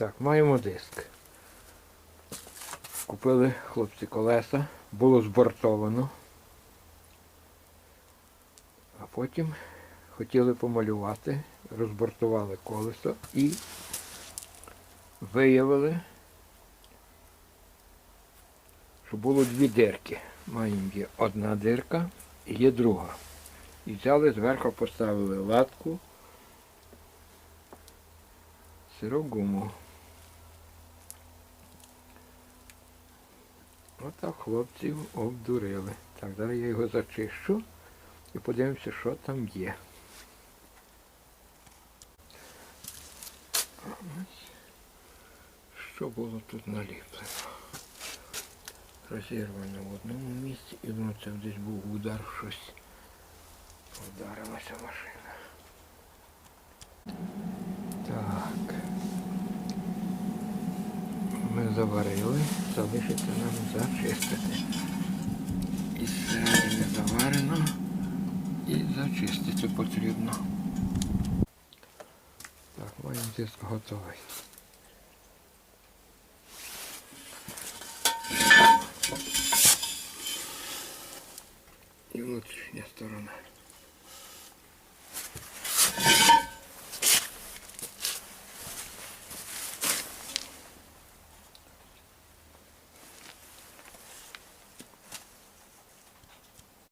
Так, маємо диск. Купили хлопці колеса, було збортовано. А потім хотіли помалювати, розбортували колесо і виявили, що було дві дирки. Маємо є одна дирка і є друга. І взяли зверху, поставили латку, сирогуму. Отак хлопців обдурили. Так, зараз я його зачищу і подивимося, що там є. Що було тут наліплено? Розірвано в одному місці і воно це десь був удар щось. Вдарилася машина. Ми заварили, залишиться нам зачистити. І зсередини заварено і зачистити потрібно. Так, маємо диск готовий. І внутрішня сторона.